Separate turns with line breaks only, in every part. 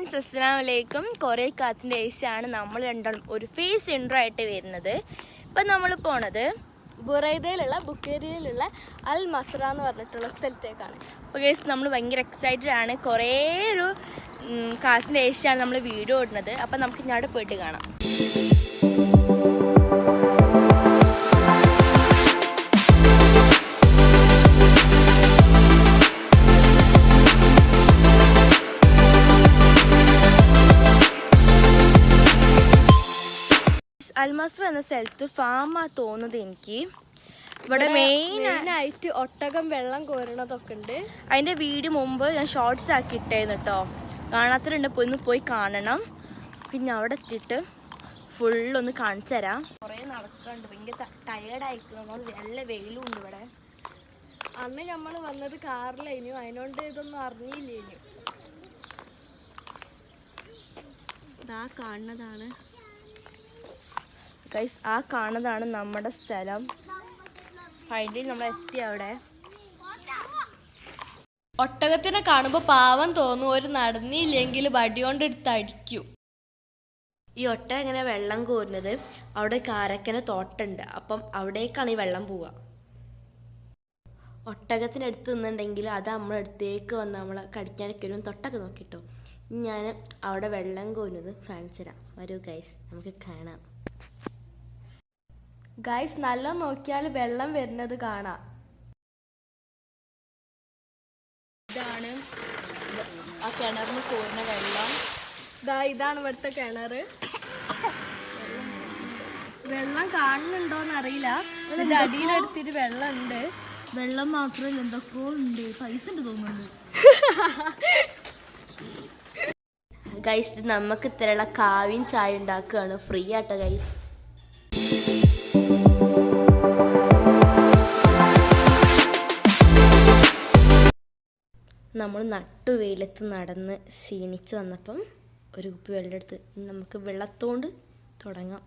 Friends അസ്സാം വലൈക്കും കുറേ കാത്തിന്റെ ഏശാണ് നമ്മൾ രണ്ടാളും ഒരു ഫേസ് ഇൻട്രോ ആയിട്ട് വരുന്നത്. ഇപ്പം നമ്മൾ പോണത്
ബുറൈദയിലുള്ള ബുക്കേരിയയിലുള്ള അൽ മസ്ര എന്ന് പറഞ്ഞിട്ടുള്ള സ്ഥലത്തേക്കാണ്.
അപ്പോൾ ഗേസ് നമ്മൾ ഭയങ്കര എക്സൈറ്റഡ് ആണ്. കുറേ ഒരു കാത്തിന്റെ ഏശാണ് നമ്മൾ വീഡിയോ ഇടുന്നത്. അപ്പം നമുക്ക് ഇനി അവിടെ പോയിട്ട് കാണാം. അൽമസ്ര എന്ന സ്ഥലത്ത് ഫാമാ തോന്നുന്നത് എനിക്ക്. ഇവിടെ മെയിൻ
ആയിട്ട് ഒട്ടകം വെള്ളം കോരണതൊക്കെ ഉണ്ട്.
അതിന്റെ വീഡിയോ മുമ്പ് ഞാൻ ഷോർട്സ് ആക്കി ഇട്ടേന്ന് കേട്ടോ കാണാത്തവരുണ്ട് പോയി ഒന്ന് പോയി കാണണം. പിന്നെ അവിടെ എത്തിയിട്ട് ഫുള്ളൊന്ന് കാണിച്ചു തരാം. കുറേ നടക്കുന്നുണ്ട് ഭയങ്കര ടയേർഡായിരിക്കുന്നു നല്ല വെയിലും ഉണ്ട് ഇവിടെ.
അന്ന് നമ്മൾ വന്നത് കാറിലായിരുന്നു. അതിനോണ്ട് ഇതൊന്നും അറിഞ്ഞില്ലേനു. ഇതാ കാണുന്നതാണ്.
ഗൈസ് ആ കാണുന്നതാണ് നമ്മുടെ സ്ഥലം. ഫൈനലി നമ്മൾ എത്തി അവിടെ.
ഒട്ടകത്തിനെ കാണുമ്പോൾ പാവം തോന്നും ഒരു നടന്നില്ലെങ്കിൽ വടികൊണ്ട് എടുത്ത് അടിക്കും.
ഈ ഒട്ട എങ്ങനെ വെള്ളം കോരുന്നത്? അവിടെ കാരക്കന തോട്ടുണ്ട്. അപ്പം അവിടേക്കാണ് ഈ വെള്ളം പോവുക. ഒട്ടകത്തിനടുത്ത് നിന്നുണ്ടെങ്കിൽ അത് നമ്മളെ അടുത്തേക്ക് വന്ന് നമ്മളെ കടിക്കാനൊക്കെ വരും തൊട്ടൊക്കെ നോക്കിട്ടോ. ഞാൻ അവിടെ വെള്ളം കോരുന്നത് കാണിച്ചു തരാം വരൂ ഗൈസ് നമുക്ക് കാണാം.
ഗൈസ് നല്ല നോക്കിയാൽ വെള്ളം വരുന്നത് കാണാം.
ഇതാണ് ആ കിണറിന് കോരുന്ന വെള്ളം.
ഇതാ ഇതാണ് ഇവിടുത്തെ കിണറ്. വെള്ളം കാണുന്നുണ്ടോന്ന് അറിയില്ല. ഇതിന്റെ അടിയിലെടുത്തിട്ട് വെള്ളം ഉണ്ട്
വെള്ളം മാത്രമല്ല എന്തൊക്കെയോ ഉണ്ട്. പൈസ ഉണ്ട് തോന്നുന്നുണ്ട് ഗൈസ് നമുക്ക് ഇത്തരമുള്ള കാവിയും ചായ ഉണ്ടാക്കുകയാണ്. ഫ്രീ ആട്ടോ ഗൈസ് നമ്മൾ നട്ടു വെയിലത്ത് നടന്ന് ക്ഷീണിച്ച് വന്നപ്പം ഒരു കുപ്പി വെള്ളം എടുത്ത് നമുക്ക് വെള്ളത്തോണ്ട് തുടങ്ങാം.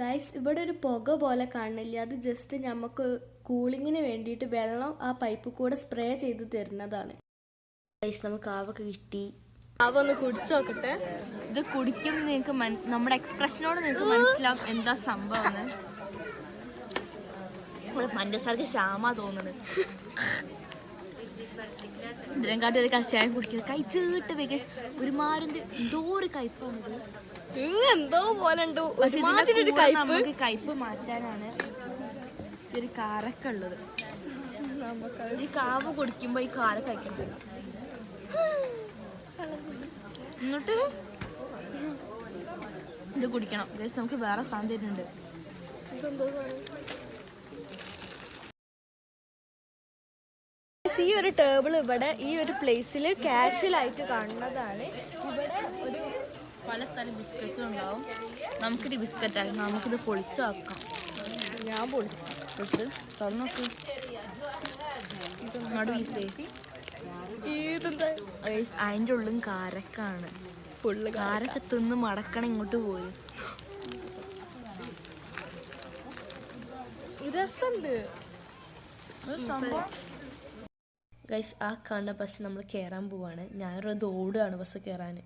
ഗൈസ് ഇവിടെ ഒരു പുക പോലെ കാണില്ല. അത് ജസ്റ്റ് നമുക്ക് കൂളിങ്ങിന് വേണ്ടിയിട്ട് വെള്ളം ആ പൈപ്പ് കൂടെ സ്പ്രേ ചെയ്ത് തരുന്നതാണ്.
ഗൈസ് നമുക്ക് ആവൊക്കെ കിട്ടി.
അവ ഒന്ന് കുടിച്ചു നോക്കട്ടെ.
ഇത് കുടിക്കും നിങ്ങൾക്ക് നമ്മുടെ എക്സ്പ്രഷനോട് നിങ്ങൾക്ക് മനസ്സിലാവും എന്താ സംഭവം പഞ്ചസാരക്ക് ശ്യാമ തോന്നുന്നത്. ഇതിനെക്കാട്ടി ഒരു കഷായം കുടിക്കുന്നത് കഴിച്ചിട്ട് വെക്കേസ് ഒരുമാതിരി എന്തോ ഒരു കയ്പാണിത്.
എന്തോ പോലെ
നമുക്ക് കയ്പ് മാറ്റാനാണ് ഒരു കാരക്ക ഉള്ളത്. ഈ കാവ് കുടിക്കുമ്പോ ഈ കാര കഴിക്കണം എന്നിട്ട്? ഇത് കുടിക്കണം. നമുക്ക് വേറെ സാധനം തരുന്നുണ്ട്.
ഈ ഒരു ടേബിൾ ഇവിടെ ഈ ഒരു പ്ലേസിൽ കാഷ്വലായിട്ട് കാണുന്നതാണ്. ഇവിടെ ഒരു
പല സ്ഥലം ബിസ്ക്കറ്റും ഉണ്ടാവും. നമുക്കിത് ബിസ്ക്കറ്റ് ആക്കാം. നമുക്കിത് പൊളിച്ചു ആക്കാം.
ഞാൻ പൊളിച്ചു.
പൊളിച്ച്. തുറന്നു നോക്ക്. ഇങ്ങോട്ട് വീസേ
ഇതെന്താ
ഗൈസ് അതിന്റെ ഉള്ളും കാരക്കാണ്. കാരക്ക. തിന്ന് മടക്കണം ഇങ്ങോട്ട് പോയി.
രസമുണ്ട്
ഗൈസ് ആ കാണുന്ന ബസ് നമ്മൾ കയറാൻ പോവാണ്. ഞാനൊരു ഓടുകയാണ് ബസ് കയറാൻ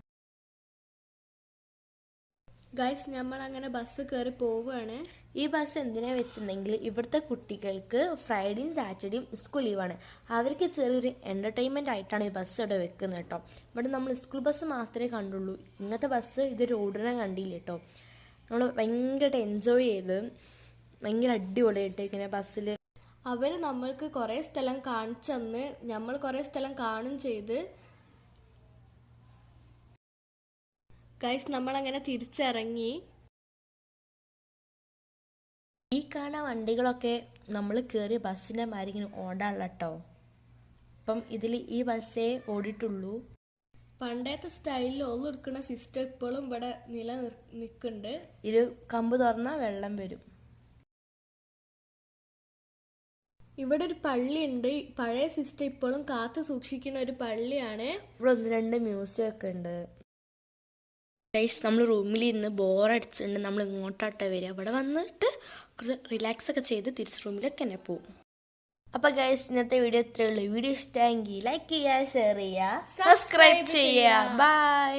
ഗൈസ് നമ്മൾ അങ്ങനെ ബസ് കയറി പോവുകയാണ്
ഈ ബസ് എന്തിനാ വെച്ചിട്ടുണ്ടെങ്കിൽ ഇവിടുത്തെ കുട്ടികൾക്ക് ഫ്രൈഡേയും സാറ്റർഡേയും സ്കൂൾ ലീവാണ് അവർക്ക് ചെറിയൊരു എന്റർടൈൻമെന്റ് ആയിട്ടാണ് ഈ ബസ് ഇവിടെ വെക്കുന്നത് കേട്ടോ ഇവിടെ നമ്മൾ സ്കൂൾ ബസ് മാത്രമേ കണ്ടുള്ളൂ. ഇങ്ങനത്തെ ബസ് ഇത് റോഡിനെ കണ്ടില്ല കേട്ടോ നമ്മൾ ഭയങ്കരമായിട്ട് എൻജോയ് ചെയ്ത് ഭയങ്കര അടിപൊളിയായിട്ട് ഇങ്ങനെ ബസ്സിൽ
അവർ നമ്മൾക്ക് കുറേ സ്ഥലം കാണിച്ചെന്ന് നമ്മൾ കുറേ സ്ഥലം കാണും ചെയ്ത്. ഗൈസ് നമ്മളങ്ങനെ തിരിച്ചിറങ്ങി.
ഈ കാണുന്ന വണ്ടികളൊക്കെ നമ്മൾ കയറിയ ബസ്സിന്റെ മാതിരി ഇങ്ങനെ ഓടാനുള്ള കേട്ടോ അപ്പം ഇതിൽ ഈ ബസ്സേ ഓടിയിട്ടുള്ളൂ.
പണ്ടത്തെ സ്റ്റൈലിൽ ഒന്നെടുക്കുന്ന സിസ്റ്റം ഇപ്പോഴും ഇവിടെ നില നിൽക്കുന്നുണ്ട്
ഇരു കമ്പ് തുറന്നാൽ വെള്ളം വരും.
ഇവിടെ ഒരു പള്ളിയുണ്ട്. പഴയ സിസ്റ്റം ഇപ്പോഴും കാത്തു സൂക്ഷിക്കുന്ന ഒരു പള്ളിയാണ്.
ഇവിടെ ഒന്ന് രണ്ട് മ്യൂസിയം ഒക്കെ ഉണ്ട്. ഗൈസ് നമ്മൾ റൂമിൽ ഇരുന്ന് ബോറടിച്ചിട്ടുണ്ട് നമ്മൾ ഇങ്ങോട്ടാട്ടെ വരിക. ഇവിടെ വന്നിട്ട് കുറച്ച് റിലാക്സ് ഒക്കെ ചെയ്ത് തിരിച്ച് റൂമിലേക്ക് തന്നെ പോവും. അപ്പോൾ ഗൈസ് ഇന്നത്തെ വീഡിയോ ഇത്രയേ ഉള്ളൂ. വീഡിയോ ഇഷ്ടമെങ്കിൽ ലൈക്ക് ചെയ്യുക ഷെയർ ചെയ്യുക സബ്സ്ക്രൈബ് ചെയ്യുക.
ചെയ്യുക.
ബൈ